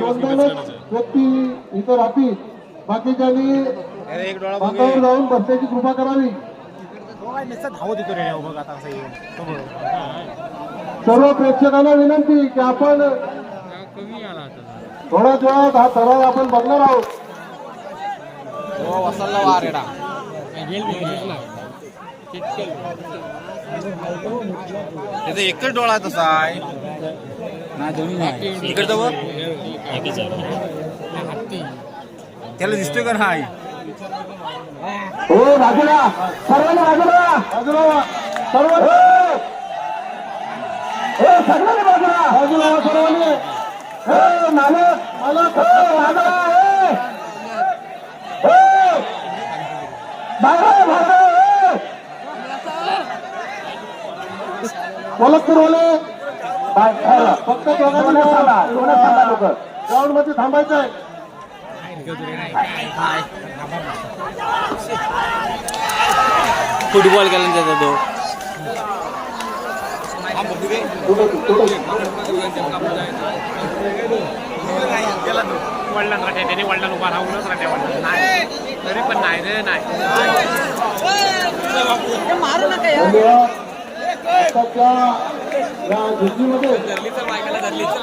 दोनच व्यक्ती इथं राहतील. बाकीच्यांनी बांधावर जाऊन बसण्याची कृपा करावी. धावत येतो रे बघ आता असं हे. तो बघ. सर्व प्रेक्षकांना विनंती की आपण थोड्याच वेळात हा सराव आपण बघणार आहोत. हो वसलला एकच डोळा तसा. आहे না জমি নাই। টিকিট দেবো? তাহলে নিশ্চয় কেন হাই? ও রাজুরা সর্বানি রাজুরা রাজুরা সর্বানি ও সর্বানি রাজুরা রাজুরা সর্বানি ও নালে নালে রাজা ও। ভাই ভাই বলকপুর হলে। फक्त लोक ग्राउंडमध्ये थांबायचं आहे फुटबॉल केला त्याचा तो. वडिलांना त्याने वडिलांना उभा राहूनच राहते वडिलांना नाही तरी पण नाही रे नाही या झुंजीमध्ये